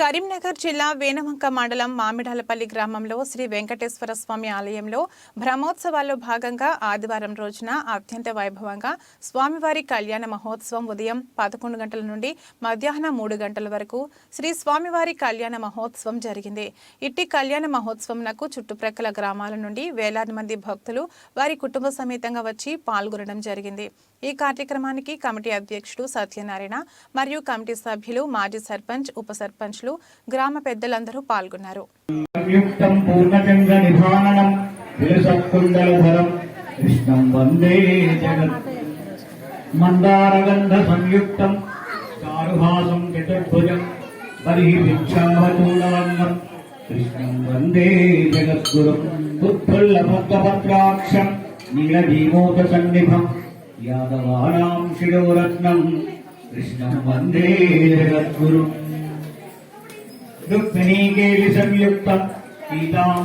కరీంనగర్ జిల్లా వేనమంక మండలం మామిడాలపల్లి గ్రామంలో శ్రీ వెంకటేశ్వర స్వామి ఆలయంలో బ్రహ్మోత్సవాల్లో భాగంగా ఆదివారం రోజున అత్యంత వైభవంగా స్వామివారి కళ్యాణ మహోత్సవం ఉదయం పదకొండు గంటల నుండి మధ్యాహ్నం మూడు గంటల వరకు శ్రీ స్వామివారి కళ్యాణ మహోత్సవం జరిగింది. ఇట్టి కళ్యాణ మహోత్సవంకు చుట్టుప్రక్కల గ్రామాల నుండి వేలాది మంది భక్తులు వారి కుటుంబ సమేతంగా వచ్చి పాల్గొనడం జరిగింది. ఈ కార్యక్రమానికి కమిటీ అధ్యక్షుడు సత్యనారాయణ మరియు కమిటీ సభ్యులు మాజీ సర్పంచ్ ఉప సర్పంచ్లు గ్రామ పెద్దలందరూ పాల్గొన్నారు. సంయుక్తం కృష్ణం జగత్. మందారగంధ సంయుక్తం చారుహాసం చతుర్భుజం కృష్ణం వందే జగద్గురుం ఉత్ఫుల్లభద్రపత్రాక్షం నీలజీమోత సన్నిభం యాదవానాం శిరోరత్నం కృష్ణం వందే జగద్గురుం. రుక్మిణీకేలి సంయుక్తం సీతాం